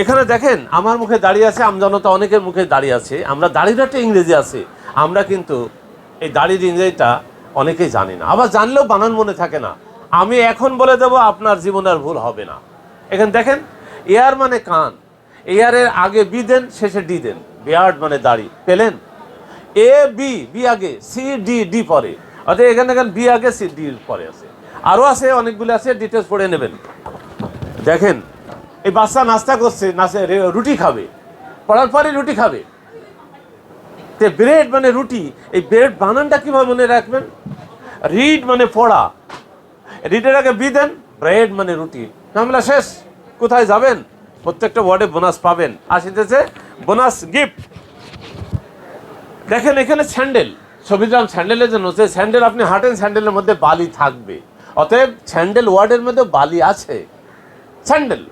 এখানে দেখেন, আমার মুখে দাঁড়িয়ে আছে, আমজনতা অনেকের মুখে দাঁড়িয়ে আছে। আমরা দাড়ির ইংরেজি আছে। আমরা কিন্তু এই দাড়ির ইংরেজিটা অনেকেই জানি না। আবার জানলেও বানান মনে থাকে না। আমি এখন বলে দেব, আপনার জীবনে আর ভুল হবে না। এখানে দেখেন, এয়ার মানে কান। এয়ারের আগে বি দেন, শেষে ডি দেন। বিয়ার্ড মানে দাড়ি। পেলেন? এ, বি বি আগে, সি, ডি ডি পরে। অর্থাৎ এখানে দেখেন, বি আগে, সি, ডি পরে আছে। আরও আছে, অনেকগুলো আছে ডিটেলস পড়ে নেবেন। দেখেন এই বাচ্চা নাস্তা করছে রুটি খাবে। পড়ার পরে রুটি খাবে। তে ব্রেড মানে রুটি, এই ব্রেড বানানটা কীভাবে মনে রাখবেন? রিড মানে পড়া। রিডের আগে বি দেন, ব্রেড মানে রুটি। ঝামেলা শেষ। কোথায় যাবেন? প্রত্যেকটা ওয়ার্ডে বোনাস পাবেন। আসিতেছে বোনাস গিফট দেখেন এখানে স্যান্ডেল। ছবিরাম স্যান্ডেলের জন্য। যে স্যান্ডেল আপনি হাঁটেন, স্যান্ডেলের মধ্যে বালি থাকবে। অতএব স্যান্ডেল ওয়ার্ডের মধ্যে বালি আছে। Sandal.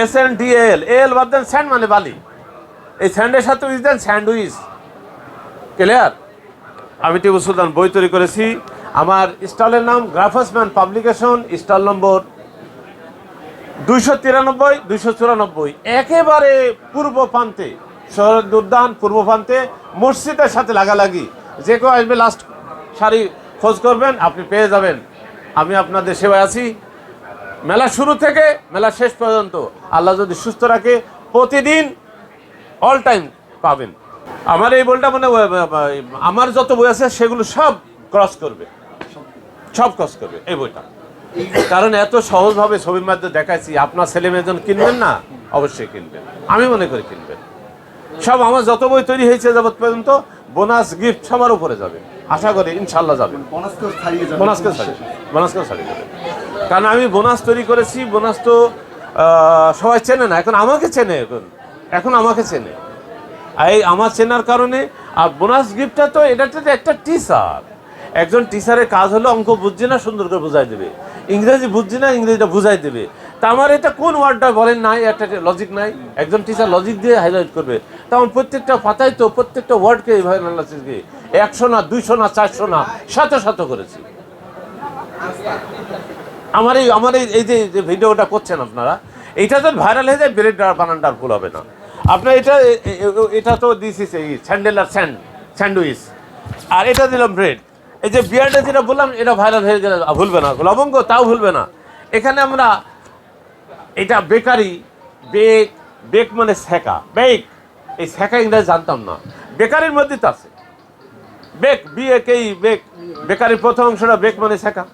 S N D L L বাদ দেন স্যান্ড মানে বালি। এই স্যান্ডের সাথে উইচ দেন স্যান্ডউইচ ক্লিয়ার আমি টিপু সুলতান, বই তৈরি করেছি। আমার স্টলের নাম গ্রাফাসম্যান পাবলিকেশন স্টল নম্বর দুইশো তিরানব্বই, দুইশো চুরানব্বই। একেবারে পূর্ব প্রান্তে শরদ উদ্যান পূর্ব প্রান্তে, মসজিদের সাথে লাগালাগি। যে কেউ আসবে লাস্ট সারি খোঁজ করবেন, আপনি পেয়ে যাবেন। আমি আপনাদের সেবায় আছি। মেলা শুরু থেকে মেলা শেষ পর্যন্ত আল্লাহ যদি সুস্থ রাখে, প্রতিদিন অল টাইম পাবেন। আমার এই বইটা মানে আমার যত বই আছে, সেগুলো সব ক্রস করবে। সব ক্রস করবে, এই বইটা। কারণ এত সহজভাবে ছবির মাধ্যমে দেখাচ্ছি আপনার ছেলে মেয়েজন কিনবেন না? অবশ্যই কিনবেন। আমি মনে করি কিনবেন। সব আমার যত বই তৈরি হয়েছে যাবত পর্যন্ত বোনাস গিফট সবার উপরে যাবে। আশা করি ইনশাল্লাহ যাবে। যাবে। বোনাসকে ছাড়িয়ে বোনাসকে ছাড়িয়ে দেবে কারণ আমি বোনাস তৈরি করেছি বোনাস তো সবাই চেনে না। এখন আমাকে চেনে এখন। এখন আমাকে চেনে। এই আমার চেনার কারণে আর বোনাস গিফটটা তো এটা একটা টিচার একজন টিচারের কাজ হলো অঙ্ক বুঝছে না সুন্দর করে বুঝাই দেবে। ইংরেজি বুঝছি না ইংরেজিটা বুঝাই দেবে। তা আমার এটা কোন ওয়ার্ডটা বলেন নাই? একটা লজিক নাই। একজন টিচার লজিক দিয়ে হাইলাইট করবে। তখন প্রত্যেকটা পাতায় তো প্রত্যেকটা ওয়ার্ডকে এইভাবে দিয়ে একশো না, দুইশো না, চারশো না, শত শত করেছি। আমার এই আমার এই যে ভিডিওটা করছেন আপনারা এইটা তো ভাইরাল হয়ে যায়, ব্রেড বানানটার ভুল হবে না। আপনার এটা এটা তো দিছিস এই স্যান্ডেল আর স্যান্ড স্যান্ডউইচ আর এটা দিলাম ব্রেড এই যে বিয়ারটা যেটা বললাম, এটা ভাইরাল হয়ে গেলে ভুলবে না। লবঙ্গ তাও ভুলবে না। এখানে আমরা, এটা বেকারি বেক বেক মানে সেকা বেক। এই সেকা ইংরেজি জানতাম না। বেকারির মধ্যে তো আছে। বেক বিয়ে কেই বেক। বেকারির প্রথম অংশটা বেক মানে শেখা।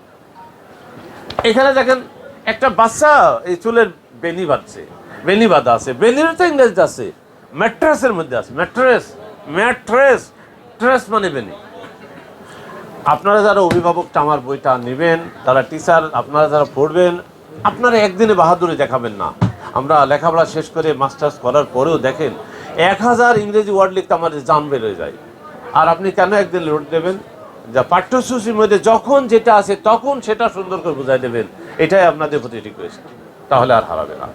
এখানে দেখেন, একটা বাচ্চা এই চুলের বেনি বাঁধছে। বেনি বাঁধা আছে। বেনিরও তো ইংরেজিতে আছে। ম্যাট্রেসের মধ্যে আছে। ম্যাট্রেস ম্যাট্রেস, ট্রেস মানে বেনি। আপনারা যারা অভিভাবকটা আমার বইটা নেবেন, তারা টিচার, আপনারা যারা পড়বেন, আপনারা একদিনে বাহাদুরি দেখাবেন না। আমরা লেখাপড়া শেষ করে মাস্টার্স করার পরেও দেখেন এক হাজার ইংরেজি ওয়ার্ড লিখতে আমাদের জাম বেরোয় যায়। আর আপনি কেন একদিন লোড দেবেন? যা পাঠ্যসূচির মধ্যে যখন যেটা আছে তখন সেটা সুন্দর করে বুঝাই দেবেন। এটাই আপনাদের প্রতি রিকোয়েস্ট তাহলে আর হারাবে না।